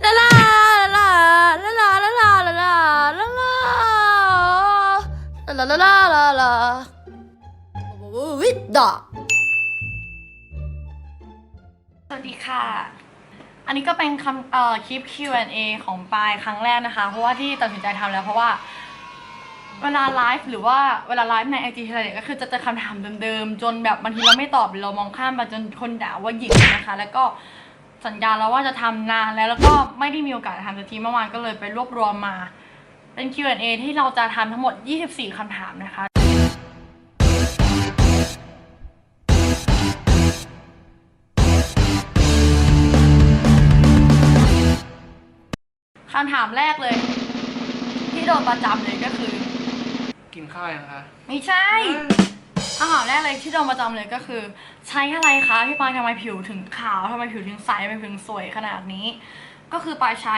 ลาลาลาลาลาลาลาลาลาลาลาลาลาลาลาลาวิดดาสวัสดีค่ะ อันนี้ก็เป็นคำเอ่อคลิป Q&A ของปายครั้งแรกนะคะ เพราะว่าที่ตัดสินใจทำแล้วเพราะว่าเวลาไลฟ์หรือว่าเวลาไลฟ์ในไอจีทีไรเนี่ยก็คือจะเจอคำถามเดิมๆ จนแบบบางทีเราไม่ตอบหรือเรามองข้ามไปจนคนด่าว่าหยิกนะคะ แล้วก็ สัญญาแล้วว่าจะทำนานแล้วแล้วก็ไม่ได้มีโอกาสทำสักทีเมื่อวานก็เลยไปรวบรวมมา เป็น Q&A ที่เราจะทำทั้งหมด 24คำถามนะคะคำถามแรกเลย ที่โดนประจำเลยก็คือ กินข้าวยังคะ ไม่ใช่ คำถามแรกเลยที่โดนประจำเลยก็คือ ใช้อะไรคะพี่ปายทำไมผิวถึงขาวทำไมผิวถึงใสทำไมผิวถึงสวยขนาดนี้ ก็คือปายใช้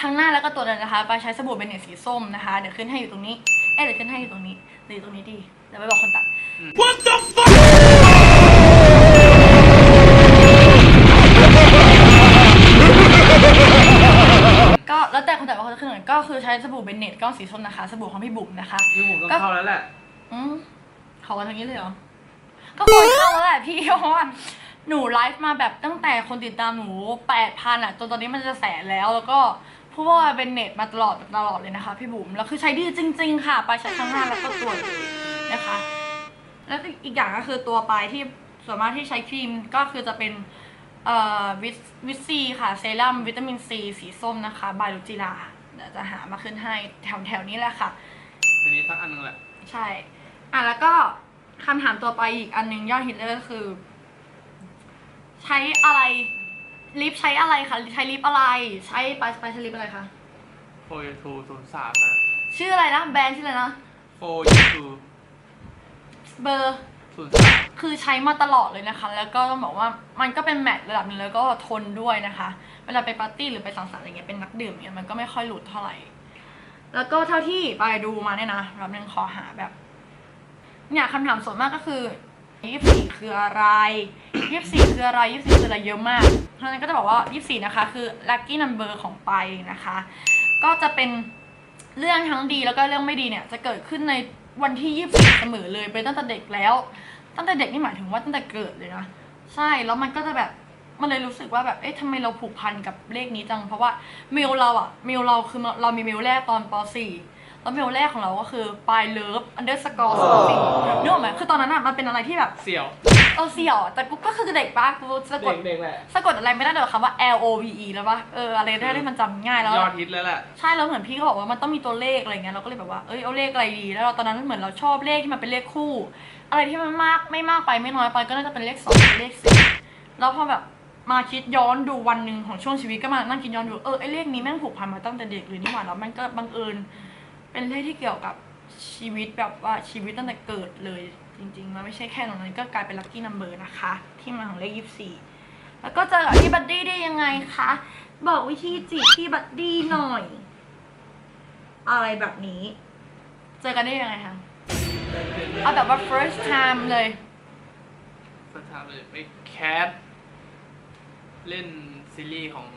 ทั้งหน้าแล้วก็ตัวเลยนะคะปายใช้สบู่เบนเนตสีส้มนะคะเดี๋ยวขึ้นให้อยู่ตรงนี้เอ๊ะเดี๋ยวขึ้นให้อยู่ตรงนี้หรืออยู่ตรงนี้ดีเดี๋ยวไปบอกคนตัดก็แล้วแต่คนแต่ว่าเขาจะขึ้นไหนก็คือใช้สบู่เบนเนตก้อนสีส้มนะคะ สบู่ของพี่บุ๋มนะคะนี่ผมต้องเข้าแล้วแหละ อืม ขอกันอย่างนี้เลยเหรอ ก็ควรเข้าแล้วแหละพี่เพราะว่าหนูไลฟ์มาแบบตั้งแต่คนติดตามหนูแปดพันอะจนตอนนี้มันจะแสนแล้วแล้วก็พูดว่าเป็นเน็ตมาตลอดตลอดเลยนะคะ พี่บุ๋มแล้วคือใช้ดีจริง ๆ ค่ะ ไปใช้ทั้งหน้าแล้วก็ตัวเลยนะคะ แล้วอีกอย่างก็คือตัวปลายที่ส่วนมากที่ใช้ครีมก็คือจะเป็นเอ่อวิตวิตซีค่ะเซรั่มวิตามินซีสีส้มนะคะบายลูจิลาเดี๋ยวจะหามาขึ้นให้แถวแถวๆนี้แหละค่ะ ทีนี้สักอันนึงแหละ ใช่ อะแล้วก็คำถามตัวไปอีกอันหนึงยอดฮิตเลยก็คือ ใช้อะไรลิปใช้อะไรคะใช้ลิปอะไร ใช้ไปไปใช้ลิปอะไรคะโฟยทูศูนย์สามนะชื่ออะไรนะแบรนด์ชื่ออะไรนะโฟยทูเบอร์ ศูนย์สามคือใช้มาตลอดเลยนะคะ แล้วก็ต้องบอกว่ามันก็เป็นแมทระดับหนึงแล้วก็ทนด้วยนะคะ เวลาไปปาร์ตี้หรือไปสังสรรค์อะไรเงี้ยเป็นนักดื่มเนี่ยมันก็ไม่ค่อยหลุดเท่าไหร่ แล้วก็เท่าที่ไปดูมาเนี่ยนะรับนึงขอหาแบบ เนี่ยคำถามส่วนมากก็คือยี่สี่คืออะไรยี่สี่คืออะไรยี่สี่คืออะไรเยอะมากเพราะฉะนั้นก็จะบอกว่ายี่สี่นะคะ คือ lucky number ของไปนะคะ ก็จะเป็นเรื่องทั้งดีแล้วก็เรื่องไม่ดีเนี่ยจะเกิดขึ้นในวันที่ยี่สี่เสมอเลยเป็นตั้งแต่เด็กแล้ว ตั้งแต่เด็กนี่หมายถึงว่าตั้งแต่เกิดเลยนะใช่แล้วมันก็จะแบบมันเลยรู้สึกว่าแบบเอ๊ะทำไมเราผูกพันกับเลขนี้จัง เพราะว่าเมลเราอะเมลเราคือเรามีเมลแรกตอนป .4 แล้วเมลแรกของเราก็คือปลายเลิฟอันเดอร์สกอร์สี่นึกออกไหมคือตอนนั้นอะมันเป็นอะไรที่แบบ เสี่ยว เออเสี่ยวอะแต่กูก็คือเด็กปะกูสะกเด็ดกเด็กแหละ สะกดอะไรไม่ได้เลยคำว่า L O V E แล้วปะเอออะไรได้ที่มันจำง่ายแล้ว ยอดฮิตแล้วแหละ ใช่แล้วเหมือนพี่เขาบอกว่ามันต้องมีตัวเลขอะไรเงี้ยเราก็เลยแบบว่า เอ้ยเอาเลขอะไรดี แล้วเราตอนนั้นเหมือนเราชอบเลขที่มันเป็นเลขคู่ อะไรที่มันมากไม่มากไปไม่น้อยไปก็น่าจะเป็นเลขสองเลขสี่แล้วพอแบบมาคิดย้อนดูวันหนึ่งของช่วงชีวิตก็มานั่งคิดย้อนดูเออไอเลขนี้แม่งผูกพันมาตั้งแต่เด็กเลยนี่หว่าแล้วมันก็บังเอิญ เป็นเลขที่เกี่ยวกับชีวิตแบบว่าชีวิตตั้งแต่เกิดเลยจริงๆ มันไม่ใช่แค่ตรงนั้นก็กลายเป็นลัคกี้นัมเบอร์นะคะ ที่มาของเลขยี่สิบสี่แล้วก็เจอกับพี่บัดดี้ได้ยังไงคะ บอกวิธีจีบพี่บัดดี้หน่อย อะไรแบบนี้ เจอกันได้ยังไงคะเอาแบบว่า first time เลยก็ถามเลยไปแคทเล่นซีรีส์ของ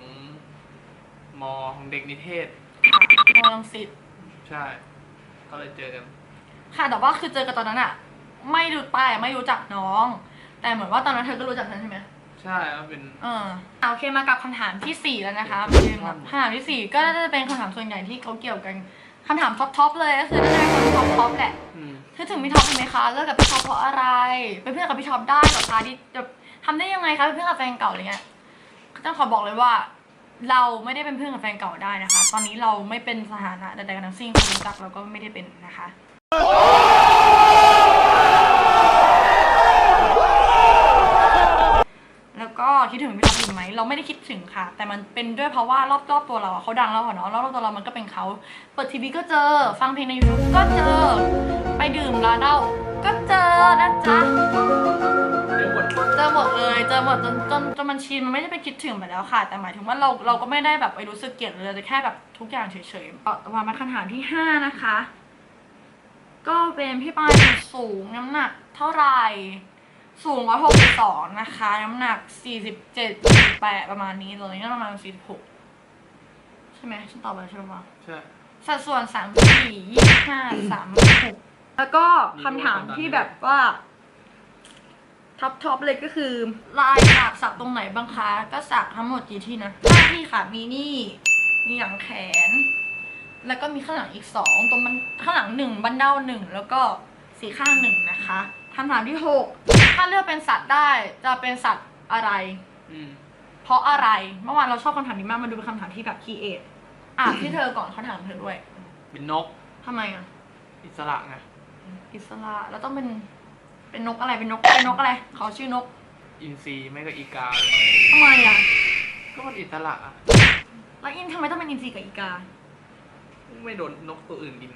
มอของเด็กนิเทศมอลังสิต ใช่ ก็เลยเจอกัน ค่ะแต่ว่าคือเจอกันตอนนั้นอะไม่รู้ป้ายไม่รู้จักน้อง แต่เหมือนว่าตอนนั้นเธอก็รู้จักฉันใช่ไหมใช่แล้วเป็น เออเอาโอเคมากับคำถามที่สี่แล้วนะคะคำถามที่สี่ก็น่าจะเป็นคำถามส่วนใหญ่ที่เขาเกี่ยวกันคำถามท็อปท็อปเลยก็คือน่าจะเป็นคนท็อปท็อปแหละ อืมคือถึงพี่ท็อปไหมคะเลิกกับพี่ท็อปเพราะอะไร เป็นเพื่อนกับพี่ท็อปได้เหรอคะที่จะทำได้ยังไงคะเป็นเพื่อนกับแฟนเก่าอะไรเงี้ยต้องขอบอกเลยว่า เราไม่ได้เป็นเพื่อนกับแฟนเก่าได้นะคะ ตอนนี้เราไม่เป็นสถานะใดๆกันทั้งสิ้นคนรู้จักเราก็ไม่ได้เป็นนะคะ แล้วก็คิดถึงพี่ท็อปอยู่ไหม เราไม่ได้คิดถึงค่ะ แต่มันเป็นด้วยเพราะว่ารอบรอบๆตัวเราอะเขาดังแล้วอะเนาะรอบๆตัวเรามันก็เป็นเขาเปิดทีวีก็เจอ ฟังเพลงใน YouTube ก็เจอ ไปดื่มร้านเหล้าก็เจอนะจ๊ะ หมดเลยเจอหมดจนจนจนมันชินมันไม่ได้ไปคิดถึงไปแล้วค่ะ แต่หมายถึงว่าเราเราก็ไม่ได้แบบไปรู้สึกเกลียดเลยแต่แค่แบบทุกอย่างเฉยๆต่อมามาคำถามที่ห้านะคะ ก็เป็นพี่ปายสูงน้ำหนักเท่าไหร่สูงร้อยหกสิบสองนะคะ น้ำหนักสี่สิบเจ็ดแปดประมาณนี้ตอนนี้ก็ประมาณสี่สิบหกใช่ไหมฉันตอบไปใช่ไหมวะใช่ สัดส่วนสามสี่ยี่ห้าสามหกแล้วก็คำถามที่แบบว่า ท็อปท็อปเลยก็คือ ลายสักสักตรงไหนบ้างคะก็สักทั้งหมดกี่ที่นะห้าที่ค่ะมีนี่ มีหลังแขน แล้วก็มีข้างหลังอีกสองตรงมันข้างหลังหนึ่งบันเด้าหนึ่งแล้วก็สีข้างหนึ่งนะคะคำถามที่หกถ้าเลือกเป็นสัตว์ได้จะเป็นสัตว์อะไร อืมเพราะอะไรเมื่อวานเราชอบคำถามนี้มากมาดูเป็นคำถามที่แบบคีเอทอะที่เธอก่อนเขาถามเธอด้วยเป็นนกทำไมอะอิสระไงอิสระแล้วต้องเป็น เป็นนกอะไรเป็นนกเป็นนกอะไรขอชื่อนกอินทรีไม่ก็อีกา ทำไมอะก็มันอิสระอะแล้วอินทำไมต้องเป็นอินทรีกับอีกา ไม่โดนนกตัวอื่นกิน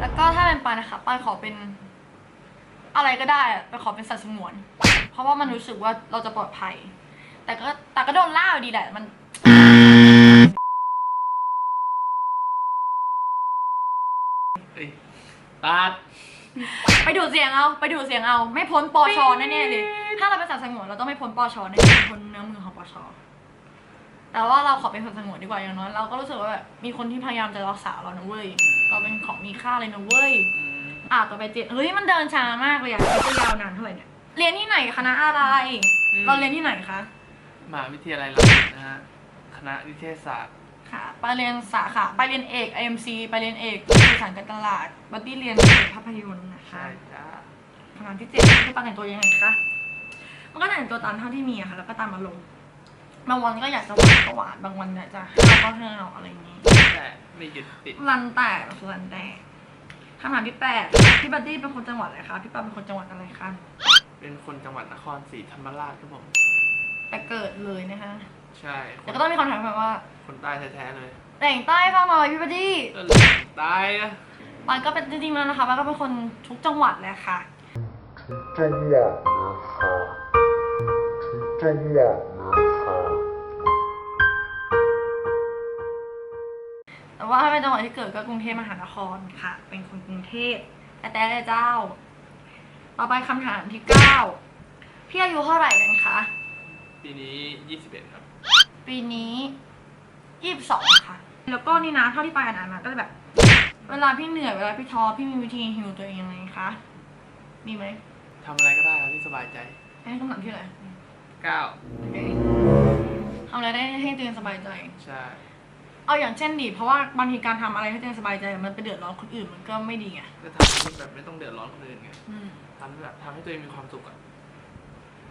แล้วก็ถ้าเป็นปลานะคะปลาขอเป็น อะไรก็ได้อะแต่ขอเป็นสัตว์สงวน เพราะว่ามันรู้สึกว่าเราจะปลอดภัย แต่ก็แต่ก็โดนล่าอยู่ดีแหละมัน เอ้ยตัด ไปดูดเสียงเอา ไปดูดเสียงเอา ไม่พ้นปอชอแน่ๆเลย ถ้าเราเป็นสัตว์สงวนเราต้องไม่พ้นปอชอแน่ๆพ้นเนื้อมือของปอชอแต่ว่าเราขอเป็นสัตว์สงวนดีกว่าอย่างน้อยเราก็รู้สึกว่าแบบมีคนที่พยายามจะรักษาเรานะเว้ยเราเป็นของมีค่าเลยนะเว้ยอะต่อไปเจ็ดเฮ้ยมันเดินช้ามากเลยอะจะยาวนานเท่าไหร่เนี่ยเรียนที่ไหนคณะอะไร เราเรียนที่ไหนคะมหาวิทยาลัยรังสิตนะฮะคณะนิเทศศาสตร์ ค่ะไปเรียนสาขาไปเรียนเอก IMC ไปเรียนเอกสื่อสารการตลาดบัดดี้เรียนเอกภาพยนตร์นะคะใช่จ้าคำถามที่เจ็ดพี่ปาแต่งตัวยังไงคะมันก็แต่งตัวตามเท่าที่มีอะค่ะ แล้วก็ตามอารมณ์บางวันก็อยากจะหวานก็หวานบางวันอยากจะห้าวก็ห้าวอะไรอย่างนี้ แต่ไม่ยึดติดรันแต่รันแต่คำถามที่แปดพี่บัดดี้เป็นคนจังหวัดอะไรคะพี่ปาเป็นคนจังหวัดอะไรคะเป็นคนจังหวัดนครศรีธรรมราชครับผมแต่เกิดเลยนะคะ ใช่ค แต่ น ก็ต้องมีคำถามแบบว่า คนใต้แท้ๆเลย แต่งใต้ฟังหน่อยพี่บัดดี้ ก็ใต้อะ มันก็เป็นจริงๆแล้วนะคะมันก็เป็นคนทุกจังหวัดแหละค่ะ 真的好，真的好。 แต่ว่าถ้าเป็นจังหวัดที่เกิดก็กรุงเทพมหานครค่ะ เป็นคนกรุงเทพแต่แต่เลยเจ้า ต่อไปคำถามที่เก้าพี่อายุเท่าไหร่กันคะ ปีนี้ 21 ครับ ปีนี้ยี่สิบสองค่ะ แล้วก็นี่นะเท่าที่ไปอ่านมาก็จะแบบ เวลาพี่เหนื่อยเวลาพี่ท้อพี่มีวิธีฮิวตัวเองยังไงคะ มีไหมทำอะไรก็ได้ครับที่สบายใจอันนี้คำถามที่อะไหร9โอเคทำอะไรได้ให้ตัวเองสบายใจ ใช่ เอาอย่างเช่นดิเพราะว่าบางทีการทำอะไรให้ตัวเองสบายใจ มันไปเดือดร้อนคนอื่นมันก็ไม่ดีไงก็ทำให้แบบไม่ต้องเดือดร้อนคนอื่นไงอืม ทำให้แบบทำให้ตัวเองมีความสุขอะ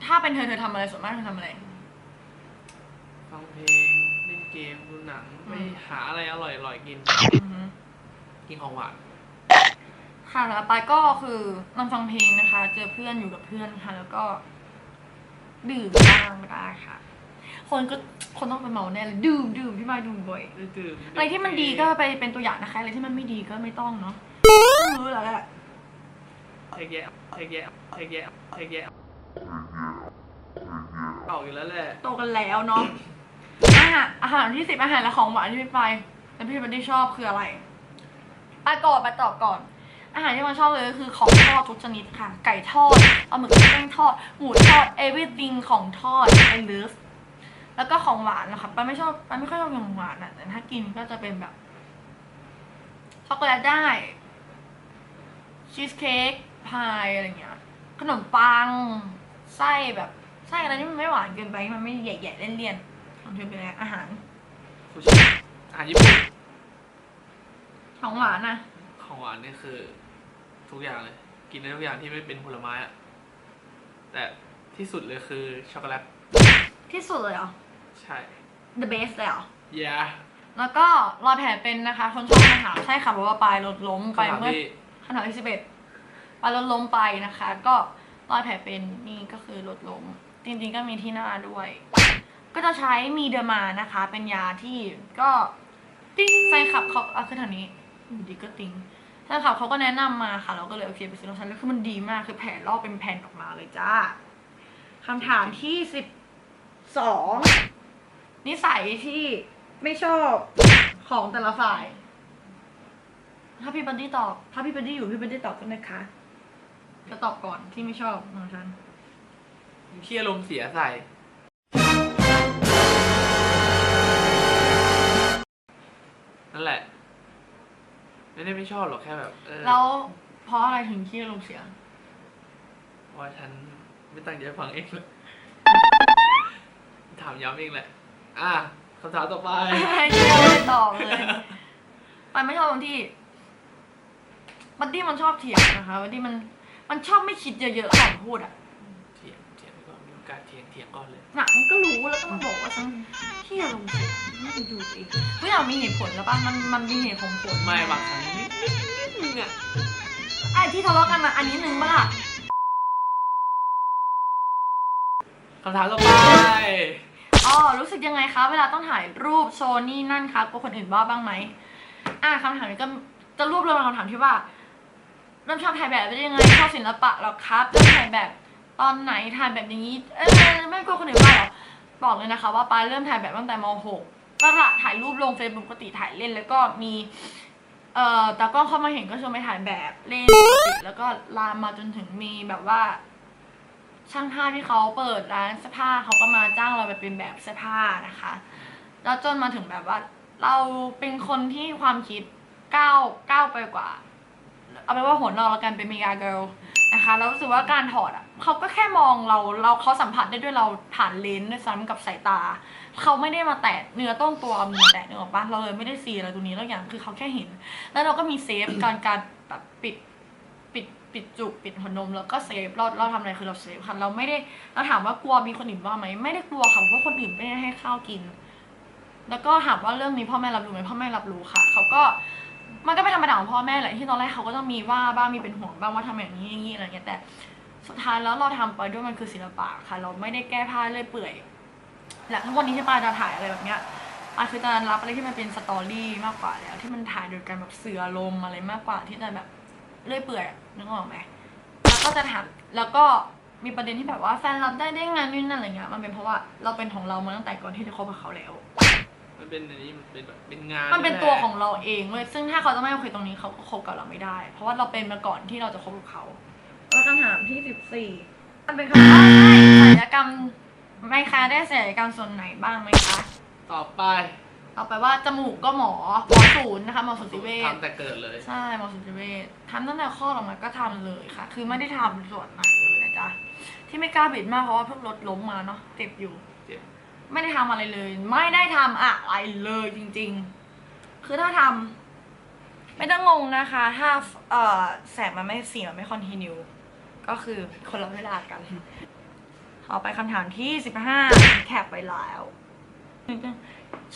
ถ้าเป็นเธอเธอทำอะไรส่วนมากเธอทำอะไร ฟังเพลงเล่นเกมดูหนังอืมไปหาอะไรอร่อยๆกิน อือฮึกินของหวาน ค่ะแล้วไปก็คือนอนฟังเพลงนะคะ เจอเพื่อนอยู่กับเพื่อนค่ะ แล้วก็ ดื่มบ้างก็ได้ค่ะ คนก็คนต้องไปเมาแน่เลยดื่มดื่มพี่มายดื่มบ่อย ได้ดื่มอะไรที่มันดีก็ไปเป็นตัวอย่างนะคะอะไรที่มันไม่ดีก็ไม่ต้องเนาะต้องรู้แล้วแหละ เทคแยะเทคแยะเทคแยะเทคแยะ เอาอยู่แล้วแหละ โตกันแล้วเนาะ อาหารอาหารที่สิบอาหารและของหวานที่พี่ไปแล้วพี่บันที่ชอบคืออะไรไปก่อนไปตอบก่อน อาหารที่มันชอบเลยก็คือของทอดทุกชนิดค่ะ ไก่ทอดปลาหมึกแป้งทอด หมูทอด everything ของทอด I love แล้วก็ของหวานนะคะปาไม่ชอบปาไม่ค่อยชอบของหวานอะแต่ถ้ากินก็จะเป็นแบบช็อกโกแลตได้ชีสเค้กพายอะไรเงี้ย ขนมปัง ไส้แบบ ไส้อะไรที่มันไม่หวานเกินไปที่มันไม่แย่ๆเลี่ยนๆของเธอเป็นอะไรอาหาร ซูชิอาหารญี่ปุ่นของหวานนะของหวานนี่คือ ทุกอย่างเลย กินได้ทุกอย่างที่ไม่เป็นผลไม้อะแต่ที่สุดเลยคือช็อกโกแลตที่สุดเลยเหรอ ใช่ the best เลยเหรอยาแล้วก็รอยแผลเป็นนะคะ คนชอบมาถามใช่ค่ะเพราะว่าปลายรถล้มไปคำถามเมื่อที่ขนาดที่สิบเอ็ดปลายรถล้มไปนะคะ ก็ รอยแผลเป็นนี่ก็คือรถล้มจริงๆก็มีที่หน้าด้วย ก็จะใช้มีเดอร์มานะคะ เป็นยาที่ก็ติ้งแฟนคลับเขาเอาขึ้นทางนี้ดีก็ติ้งแฟนคลับเขาก็แนะนำมาค่ะ เราก็เลยโอเคไปซื้อล้วฉันแล้วคือมันดีมากคือแผลลอกเป็นแผ่นออกมาเลยจ้าคำถามที่สิบสองนิสัยที่ไม่ชอบของแต่ละฝ่าย ถ้าพี่บันดี้ตอบ ถ้าพี่บันดี้อยู่พี่บันดี้ตอบกันนะคะ จะตอบก่อนที่ไม่ชอบของฉันขี้อารมณ์เสียใส่ นั่นแหละ ไม่ได้ไม่ชอบหรอกแค่แบบเออแล้วเพราะอะไรถึงขี้อารมณ์เสียว่าฉันไม่ตั้งใจฟังเองเลยถามย้ำเองแหละ อะคำถามต่อไปไม่เชื่อไม่ตอบเลยไปไม่ชอบตรงที่ บัดดี้มันชอบเถียงนะคะ บัดดี้มัน มันชอบไม่คิดเยอะๆก่อนพูดอะเถียงเถียงไปก่อนมีโอกาสเถียงเถียงก่อนเลย หนักมันก็รู้แล้วก็มาบอกว่าฉันเที่ยลงเสียไม่ไปดูเองทุกอย่างมีเหตุผลแล้วป่ะมันมันมีเหตุผลผลไม่บางครั้งนิดนิดนิดนึงอะไอ้ที่ทะเลาะกันมาอันนี้นึงป่ะล่ะคำถามต่อไปอ๋อรู้สึกยังไงคะเวลาต้องถ่ายรูปโชว์นี่นั่นคะกลัวคนอื่นว่าบ้างไหมอ่าคำถามนี้ก็จะรวบรวมคำถามที่ว่า เริ่มชอบถ่ายแบบเป็นยังไงชอบศิลปะหรอครับเริ่มถ่ายแบบตอนไหนถ่ายแบบอย่างนี้ เอ้ยไม่กลัวคนอื่นว่าหรอบอกเลยนะคะ ว่าปาเริ่มถ่ายแบบตั้งแต่ม .6 ก็ละถ่ายรูปลงเฟซบุ๊กปกติถ่ายเล่น แล้วก็มี เอ่อตากล้องเข้ามาเห็นก็ชวนไปถ่ายแบบเล่นปกติแล้วก็ลามมาจนถึงมีแบบว่า ช่างภาพที่เขาเปิดร้านเสื้อผ้าเขาก็มาจ้างเราไปเป็นแบบเสื้อผ้านะคะ แล้วจนมาถึงแบบว่า เราเป็นคนที่ความคิดก้าวก้าวไปกว่า เอาไปนว่าหัวนอกแล้วกันเป็นเมกาเกิลนะคะแล้วรู้สึกว่าการถอดอะเขาก็แค่มองเราเราเขาสัมผัสได้ด้วยเราผ่านเลนส์ด้วยซ้ำกับสายตาเขาไม่ได้มาแตะเนื้อต้องตัวมีมาแตะเนื้อออกปะเราเลยไม่ได้ซีอะไรตรงนี้แล้วอย่างคือเขาแค่เห็น แล้วเราก็มีเซฟการการแบบปิดปิดปิดจุกปิดหัวนมแล้วก็เซฟเราเราทำอะไรคือเราเซฟค่ะเราไม่ได้เราถามว่ากลัวมีคนอื่นว่าไหมไม่ได้กลัวค่ะเพราะคนอื่นไม่ได้ให้ข้าวกิน แล้วก็ถามว่าเรื่องนี้พ่อแม่รับรู้ไหมพ่อแม่รับรู้ค่ะเขาก็ มันก็เป็นธรรมดาของพ่อแม่แหละที่ตอนแรกเขาก็ต้องมีว่าบ้างมีเป็นห่วงบ้างว่าทำอย่างนี้อย่างนี้อะไรเงี้ยแต่สุดท้ายแล้วเราทำไปด้วยมันคือศิลปะค่ะ เราไม่ได้แก้ผ้าเลยเปื่อยและทุกวันนี้ที่ปาจะถ่ายอะไรแบบเนี้ยปาคือจะรับอะไรที่มันเป็นสตอรี่มากกว่าแล้ว ที่มันถ่ายโดยการแบบเสือลมอะไรมากกว่าที่จะแบบเลื่อยเปื่อยนึกออกไหมแล้วก็จะถามแล้วก็มีประเด็นที่แบบว่าแฟนรับได้ได้งานนู่นนั่นอะไรเงี้ยมันเป็นเพราะว่าเราเป็นของเรามาตั้งแต่ก่อนที่จะคบกับเขาแล้ว มันเป็นอันนี้มันเป็นแบบเป็นงานมันเป็นตัวของเราเองเว้ยซึ่งถ้าเขาจะไม่โอเคตรงนี้เขาก็คบกับเราไม่ได้ เพราะว่าเราเป็นมาก่อนที่เราจะคบกับเขาแล้วคำถามที่สิบสี่มันเป็นคำถามให้ศัลยกรรมไหมคะได้ศัลยกรรมส่วนไหนบ้างไหมคะต่อไป ต่อไปว่าจมูกก็หมอหมอศูนย์นะคะหมอศูนย์จิเวชทำแต่เกิดเลยใช่หมอศูนย์จิเวชทำตั้งแต่คลอดออกมาก็ทำเลยค่ะ คือไม่ได้ทำส่วนไหนเลยนะจ๊ะที่ไม่กล้าบิดมากเพราะว่าเพิ่งรถล้มมาเนาะเจ็บอยู่เจ็บ ไม่ได้ทำอะไรเลย ไม่ได้ทำอะไรเลยจริง ๆ คือถ้าทำไม่ต้องงงนะคะ ถ้าเอ่อแสงมันไม่สีมันไม่คอนติเนียก็คือคนละเวลากันต่อไปคำถามที่สิบห้าแคปไปแล้ว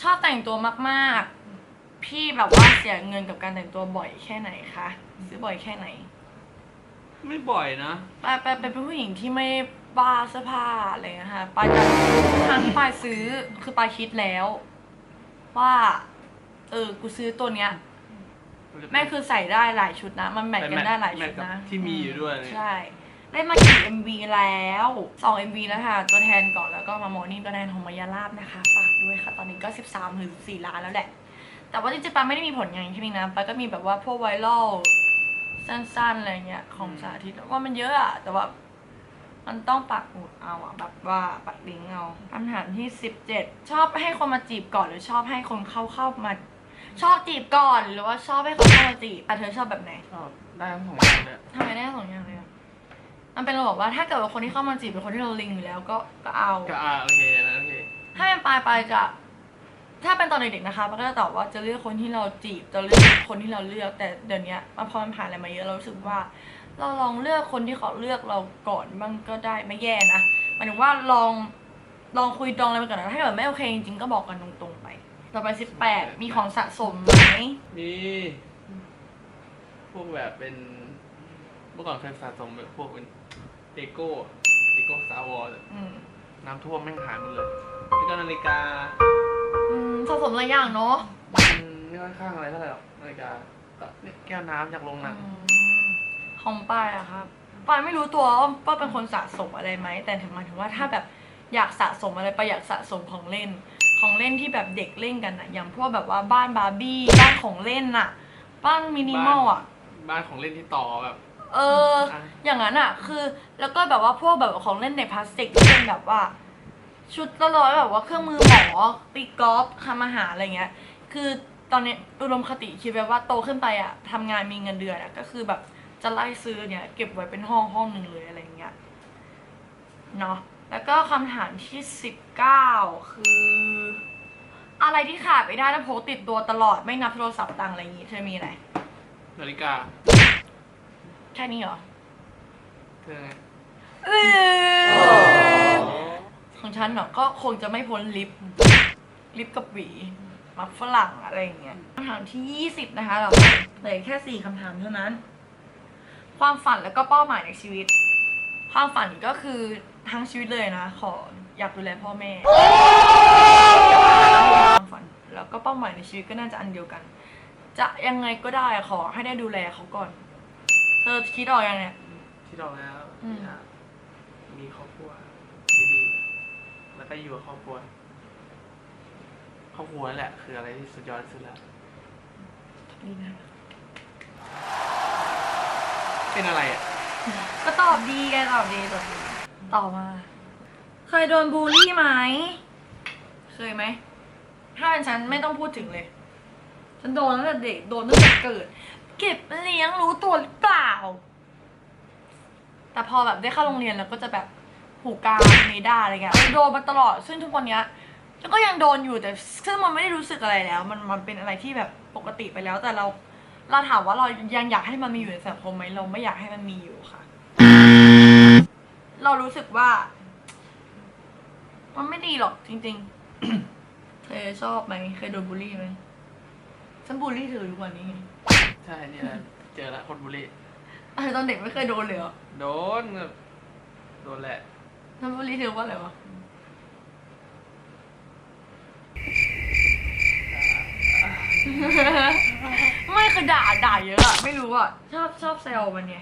ชอบแต่งตัวมากๆ พี่แบบว่าเสียเงินกับการแต่งตัวบ่อยแค่ไหนคะซื้อบ่อยแค่ไหน ไม่บ่อยนะปายปายเป็นผู้หญิงที่ไม่ บ้าเสื้อผ้าอะไรนะคะปายจะทุกครั้งที่ปายซื้อคือปายคิดแล้ว ว่า เออ กูซื้อตัวเนี้ยแม่งคือใส่ได้หลายชุดนะ มันแมทกันได้หลายชุดนะแมทกับที่มีอยู่ด้วยใช่ได้มากี่ MV แล้วสอง MV แล้วค่ะ ตัวแทนก่อนแล้วก็มามอนี่ตัวแทนของมายาลาบนะคะฝากด้วยค่ะ ตอนนี้ก็ 13ถึง4ล้านแล้วแหละ แต่ว่าจริงๆปาไม่ได้มีผลงานแค่นี้นะปาก็มีแบบว่าพวกไวรัลสั้นๆอะไรเงี้ยของสาธิตว่ามันเยอะอะแต่ว่า มันต้องปักหมุดเอาอะแบบว่าปักลิงก์เอาคำถามที่ 17 ชอบให้คนมาจีบก่อนหรือชอบให้คนเข้าเข้ามา ชอบจีบก่อนหรือว่าชอบให้เขาเข้ามาจีบอะเธอชอบแบบไหนชอบได้ทั้งสองอย่างเลยทำไมได้สองอย่างเลยอะมันเป็นระบบว่าถ้าเกิดว่าคนที่เข้ามาจีบเป็นคนที่เราลิงอยู่แล้วก็ก็เอาก็อ่าโอเคนะโอเคถ้าเป็นปลายปลายจะถ้าเป็นตอนเด็กๆนะคะมันก็จะตอบว่าจะเลือกคนที่เราจีบจะเลือกคนที่เราเลือกแต่เดี๋ยวนี้มาพอมันผ่านอะไรมาเยอะเรารู้สึกว่า เราลองเลือกคนที่เขาเลือกเราก่อนบ้างก็ได้ไม่แย่นะหมายถึงว่าลองลองคุยดองอะไรไปก่อนนะถ้าเกิดไม่โอเคจริงๆก็บอกกันตรงๆไป ต่อไปสิบแปดมีของสะสมไหมมี พวกแบบเป็น เมื่อก่อนเคยสะสมแบบพวกเป็นเลโก้เลโก้สตาร์วอร์อืมน้ำท่วมแม่งหายหมดเลยแล้วก็นาฬิกาอืมสะสมหลายอย่างเนาะอืมไม่ค่อยข้างอะไรเท่าไหร่หรอกนาฬิกาก็เนี่ยแก้วน้ำจากโรงหนัง ของปายอะครับปายไม่รู้ตัวว่าว่าเป็นคนสะสมอะไรไหม แต่ถึงหมายถึงว่าถ้าแบบอยากสะสมอะไรไปายอยากสะสมของเล่น ของเล่นที่แบบเด็กเล่นกันอะอย่างพวกแบบว่าบ้านบาร์บี้บ้านของเล่นอะบ้านมินิมอลอะบ้านของเล่นที่ต่อแบบ เออ อย่างนั้นอะคือแล้วก็แบบว่าพวกแบบของเล่นในพลาสติกที่เป็นแบบว่า ชุดละร้อยแบบว่าเครื่องมือหมอตีกอล์ฟทำอาหารอะไรเงี้ย คือตอนนี้อุดมคติคิดไว้ว่าโตขึ้นไปอะทำงานมีเงินเดือนอะก็คือแบบ จะไล่ซื้อเนี่ยเก็บไว้เป็นห้องห้องหนึ่งเลยอะไรเงี้ยเนาะแล้วก็คำถามที่สิบเก้าคือ อะไรที่ขาดไม่ได้แล้วพกติดตัวตลอดไม่นับโทรศัพท์ตังค์อะไรอย่างงี้เธอมีอะไรนาฬิกาแค่นี้เหรอเธอไงเออของฉันเนาะก็คงจะไม่พ้นลิปลิปกับหวีมักฝรั่งอะไรอย่างเงี้ยคำถามที่ยี่สิบนะคะเราเหลือแค่สี่คำถามเท่านั้น ความฝันแล้วก็เป้าหมายในชีวิต ความฝันก็คือทั้งชีวิตเลยนะ ขออยากดูแลพ่อแม่ความฝันแล้วก็เป้าหมายในชีวิตก็น่าจะอันเดียวกัน จะยังไงก็ได้ขอให้ได้ดูแลเขาก่อน เธอคิดออกยังเนี่ยที่เราแล้วอืมอยากมีครอบครัวดีๆ แล้วก็อยู่กับครอบครัว ครอบครัวนั่นแหละ คืออะไรที่สุดยอดที่สุดแล้ว ดีนะ เป็นอะไรอะ ก็ตอบดีแกตอบดีตอบดีตอบมา เคยโดนบูลลี่ไหม เคยไหม ถ้าเป็นฉันไม่ต้องพูดถึงเลย ฉันโดนตั้งแต่เด็ก โดนตั้งแต่เกิด เก็บเลี้ยงรู้ตัวหรือเปล่า แต่พอแบบได้เข้าโรงเรียนแล้วก็จะแบบหูกลางเมด้าอะไรเงี้ยโดนมาตลอด ซึ่งทุกวันเนี้ยฉันก็ยังโดนอยู่แต่ซึ่งมันไม่ได้รู้สึกอะไรแล้ว มันมันเป็นอะไรที่แบบปกติไปแล้วแต่เรา เราถามว่าเรายังอยากให้มันมีอยู่ในสังคมไหมเราไม่อยากให้มันมีอยู่ค่ะ เรารู้สึกว่า มันไม่ดีหรอกจริงๆ เธอชอบไหมเคยโดนบูลลี่ไหมฉันบูลลี่เธอทุกวันนี้ไงใช่เนี่ยแหละเจอแล้วคนบุรีเออตอนเด็กไม่เคยโดนเลยเหรอโดนแบบโดนแหละฉันบูลลี่เธอว่าอะไรวะ ไม่คือด่าด่าเยอะอะไม่รู้อะชอบชอบแซวมันไง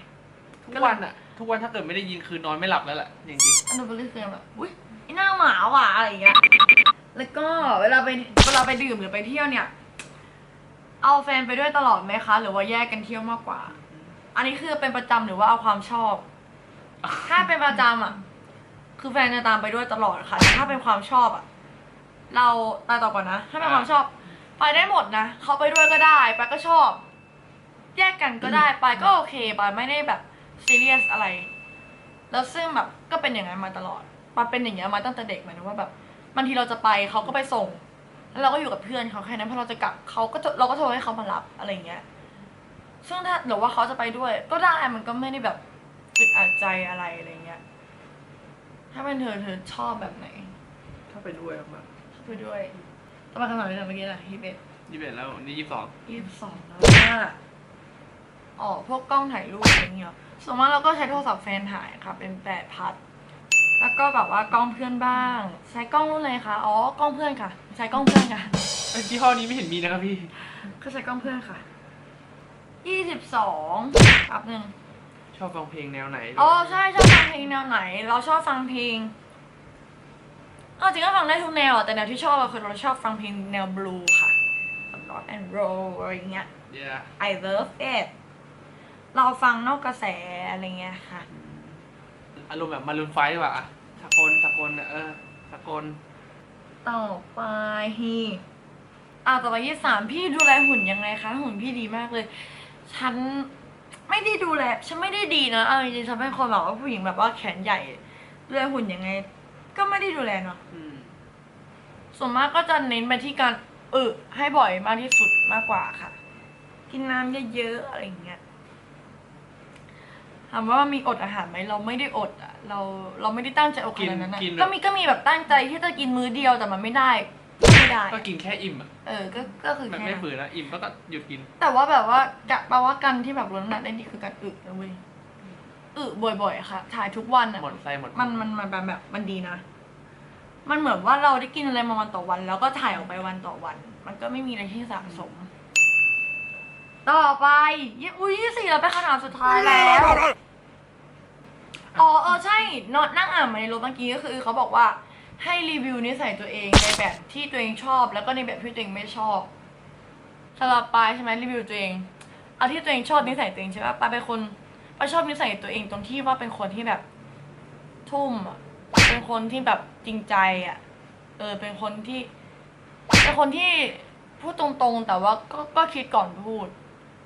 ทุกวันอะทุกวันถ้าเกิดไม่ได้ยินคือนอนไม่หลับแล้วแหละจริงอันนั้นเป็นเรื่องแบบอุ้ยไอ้หน้าหมาว่ะอะไรอย่างเงี้ยแล้วก็เวลาไปเวลาไปดื่มหรือไปเที่ยวเนี่ย เอาแฟนไปด้วยตลอดไหมคะ หรือว่าแยกกันเที่ยวมากกว่า อันนี้คือเป็นประจำหรือว่าเอาความชอบ ถ้าเป็นประจำอะ คือแฟนจะตามไปด้วยตลอดค่ะแต่ถ้าเป็นความชอบอะ เราตายต่อก่อนนะ ถ้าเป็นความชอบ ไปได้หมดนะเขาไปด้วยก็ได้ไปก็ชอบ แยกกันก็ได้ไปก็โอเคไปไม่ได้แบบซีเรียสอะไร แล้วซึ่งแบบก็เป็นอย่างนั้นมาตลอดปาเป็นอย่างเงี้ยมาตั้งแต่เด็กหมายถึงว่าแบบบางทีเราจะไปเขาก็ไปส่ง แล้วเราก็อยู่กับเพื่อนเขาแค่นั้นพอเราจะกลับเขาก็จะเราก็โทรให้เขามารับอะไรอย่างเงี้ยซึ่งถ้าหรือว่าเขาจะไปด้วย ก็ได้มันก็ไม่ได้แบบอึดอัดใจอะไรอะไรเงี้ย ถ้าเป็นเธอเธอชอบแบบไหนๆถ้าไปด้วยมากไปด้วยต้อง มาคำถามที่เมื่อกี้แหละฮิเบตยี่สิบเอ็ดแล้วนี่ยี่สิบสองยี่สิบสองแล้วว่าอ๋อพวกกล้องถ่ายรูปอะไรเงี้ยส่วนมากเราก็ใช้โทรศัพท์แฟนถ่ายค่ะ เป็นแปดพัด แล้วก็แบบว่ากล้องเพื่อนบ้าง ใช้กล้องรุ่นอะไรคะ อ๋อ กล้องเพื่อนค่ะ ใช้กล้องเพื่อนค่ะไอ้ยี่ห้อนี้ไม่เห็นมีนะครับพี่ ก็ใช้กล้องเพื่อนค่ะยี่สิบสองอับหนึ่งชอบฟังเพลงแนวไหน อ๋อ ใช่ ชอบฟังเพลงแนวไหน เราชอบฟังเพลง เอาจริงก็ฟังได้ทุกแนวอะแต่แนวที่ชอบอะคือเราชอบฟังเพลงแนวบลูค่ะแบบ rock and roll อะไรเงี้ยเดี๋ยว I love it เราฟังนอกกระแสอะไรเงี้ยค่ะ อารมณ์แบบมารุนไฟดีกว่าอะสากลสากลอะเออสากลต่อไปฮีอ่าต่อไปยี่สามพี่ดูแลหุ่นยังไงคะ หุ่นพี่ดีมากเลย ฉันไม่ได้ดูแล ฉันไม่ได้ดีนะเอาจริงๆฉันเป็นคนแบบว่าผู้หญิงแบบว่าแขนใหญ่ดูแลหุ่นยังไง ก็ไม่ได้ดูแลเนาะอืม ส่วนมากก็จะเน้นไปที่การอึให้บ่อยมากที่สุดมากกว่าค่ะ กินน้ำเยอะๆอะไรอย่างเงี้ยถามว่ามีอดอาหารไหมเราไม่ได้อดอะเราเราไม่ได้ตั้งใจอดขนาดนั้นนะก็มีก็มีแบบตั้งใจที่จะกินมื้อเดียวแต่มันไม่ได้ก็ไม่ได้ก็กินแค่อิ่มอะเออก็ก็คือแบบแค่ไม่นั้นฝืนนะอิ่มแล้วก็หยุดกิน แต่ว่าแบบว่ากะแปลว่าการที่แบบลดน้ำหนักได้นี่คือการอึนะเว้ย อึบ่อย ๆ ค่ะ ถ่ายทุกวันอะ หมดไส้หมดมันมันมันแบบแบบมันดีนะ มันเหมือนว่าเราได้กินอะไรมาวันต่อวัน แล้วก็ถ่ายออกไปวันต่อวัน มันก็ไม่มีอะไรที่สะสม ต่อไปยี่อุ้ยยี่สี่เราไปขนาดสุดท้ายแล้ว อ๋อเออใช่นอนนั่งอ่านมาในรถเมื่อกี้ก็คือเขาบอกว่าให้รีวิวนิสัยตัวเองในแบบที่ตัวเองชอบ แล้วก็ในแบบที่ตัวเองไม่ชอบสำหรับปายใช่ไหมรีวิวตัวเอง เอาที่ตัวเองชอบนิสัยตัวเองใช่ปะปายเป็นคน ป้าชอบนิสัยตัวเองตรงที่ว่าเป็นคนที่แบบทุ่มอะเป็นคนที่แบบจริงใจอะ เออ เป็นคนที่ เป็นคนที่พูดตรงๆ แต่ว่าก็ก็คิดก่อนพูด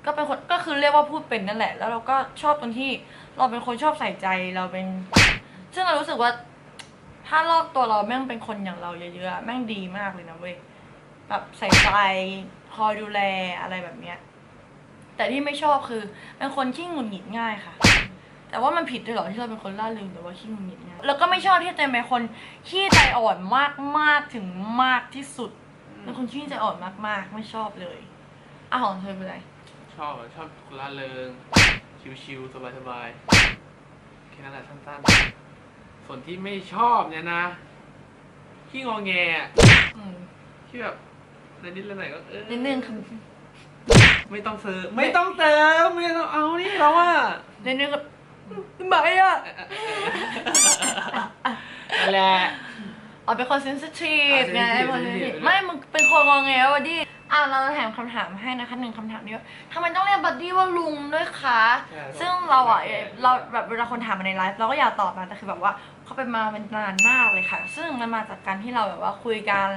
ก็เป็นคนก็คือเรียกว่าพูดเป็นนั่นแหละ แล้วเราก็ชอบตรงที่เราเป็นคนชอบใส่ใจเราเป็น ซึ่งเรารู้สึกว่า ถ้ารอบตัวเราแม่งเป็นคนอย่างเราเยอะๆแม่งดีมากเลยนะเว้ยแบบใส่ใจคอยดูแลอะไรแบบเนี้ย แต่ที่ไม่ชอบคือเป็นคนขี้หงุดหงิดง่ายค่ะ แต่ว่ามันผิดด้วยเหรอที่เราเป็นคนล่าเริงแต่ว่าขี้หงุดหงิดง่ายแล้วก็ไม่ชอบที่จะเป็นคนขี้ใจอ่อนมากมากๆถึงมากที่สุดเป็นคนขี้ใจอ่อนมากๆ ไม่ชอบเลยอะของเธอเป็นไรชอบอะชอบคนละเริง ชิวๆสบายๆแค่นั้นแหละสั้นๆ ส่วนที่ไม่ชอบเนี่ยนะขี้งอแงอะอืมที่แบบในนิดละหน่อยก็เออ นิดนึงค่ะ ไม่ต้องเติมไม่ต้องเติมไม่ต้องเอานี่เราอะนิดนึงกับไม่อะนั่นแหละ อ๋อเป็นคนเซนซิทีฟอะไง sensitive คนเซนซิทีฟ sensitive ไม่มึงเป็นคนงอแงวะดิอะเราแถมคำถามให้นะคะหนึ่งคำถามนี้ว่าทำไมต้องเรียกบัดดี้ว่าลุงด้วยคะ ใช่ซึ่งเราอะเราแบบเวลาคนถามมาในไลฟ์เราก็อยากตอบนะแต่คือแบบว่าเขาเป็นมาเป็นนานมากเลยค่ะ ซึ่งมันมาจากการที่เราแบบว่าคุยกัน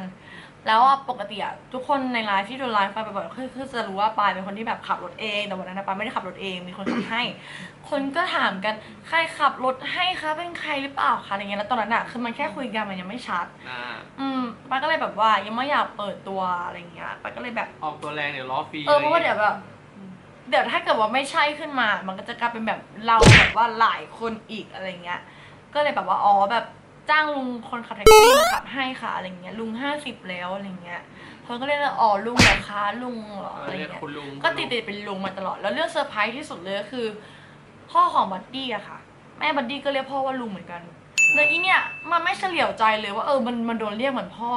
แล้วอะปกติอะทุกคนในไลฟ์ที่ดูไลฟ์ไปบ่อยๆคือคือจะรู้ว่าปายเป็นคนที่แบบขับรถเองแต่วันนั้นนะปายไม่ได้ขับรถเองมีคนขับให้ คนก็ถามกันใครขับรถให้คะเป็นใครหรือเปล่าคะอะไรเงี้ยแล้วตอนนั้นอะคือมันแค่คุยกันมันยังไม่ชัด อ่าอืมปายก็เลยแบบว่ายังไม่อยากเปิดตัวอะไรเงี้ยปายก็เลยแบบ ออกตัวแรงเดี๋ยวล้อฟรีเออเพราะว่าเดี๋ยวแบบเดี๋ยวถ้าเกิดว่าไม่ใช่ขึ้นมา มันก็จะกลายเป็นแบบเราแบบว่าหลายคนอีกอะไรเงี้ย ก็เลยแบบว่าอ๋อแบบ จ้างลุงคนขับแท็กซี่มาขับให้ค่ะอะไรเงี้ยลุงห้าสิบแล้วอะไรเงี้ยคนก็เรียกว่าอ๋อลุงเหรอคะลุงเหรอเออะอไรเรียกเงี้ยคุณลุง ก็ติดติดๆเป็นลุงมาตลอด แล้วเรื่องเซอร์ไพรส์ที่สุดเลยก็คือ พ่อของบัดดี้อะค่ะ แม่บัดดี้ก็เรียกพ่อว่าลุงเหมือนกันแล้วอีเนี่ยมันไม่เฉลียวใจเลยว่าเออมันมันโดนเรียกเหมือนพ่อ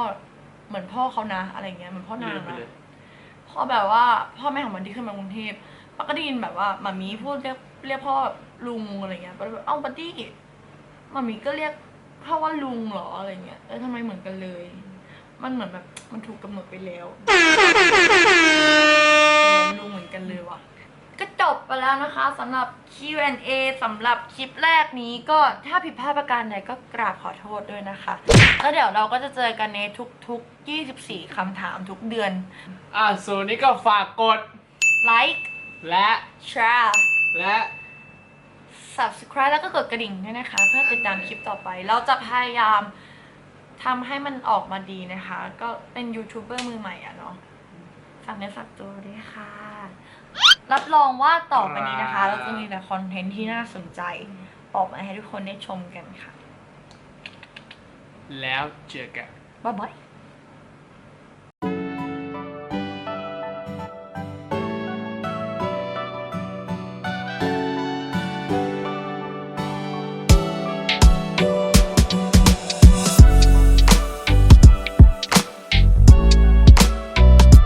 เหมือนพ่อเขานะอะไรเงี้ยเหมือนพ่อนางเลื่อนไปนะเลยพอแบบว่าพ่อแม่ของบัดดี้ขึ้นมากรุงเทพป้าก็ได้ยินแบบว่ามามีพูดเรียกเรียกพ่อแบบลุงอะไรเงี้ยป้าก็แบบเอ้าบัดดี้มามีก็เรียก พ่อว่าลุงเหรออะไรเงี้ยเออทำไมเหมือนกันเลย มันเหมือนแบบมันถูกกำหนดไปแล้วเออลุงเหมือนกันเลยว่ะก็จบไปแล้วนะคะสำหรับ Q&A สำหรับคลิปแรกนี้ก็ถ้าผิดพลาดประการใดก็กราบขอโทษด้วยนะคะ แล้วเดี๋ยวเราก็จะเจอกันในทุกๆ 24คำถามทุกเดือน อ่าส่วนนี้ก็ฝากกด Like และ Share และ Subscribe แล้วก็กดกระดิ่งด้วยนะคะ เพื่อติดตามคลิปต่อไป เราจะพยายามทำให้มันออกมาดีนะคะ ก็เป็นยูทูบเบอร์มือใหม่อะเนาะฝากเนื้อฝากตัวด้วยค่ะ รับรองว่าต่อไปนี้นะคะ เราจะมีแต่คอนเทนต์ที่น่าสนใจ ออกมาให้ทุกคนได้ชมกันค่ะ แล้วเจอกันบ๊ายบาย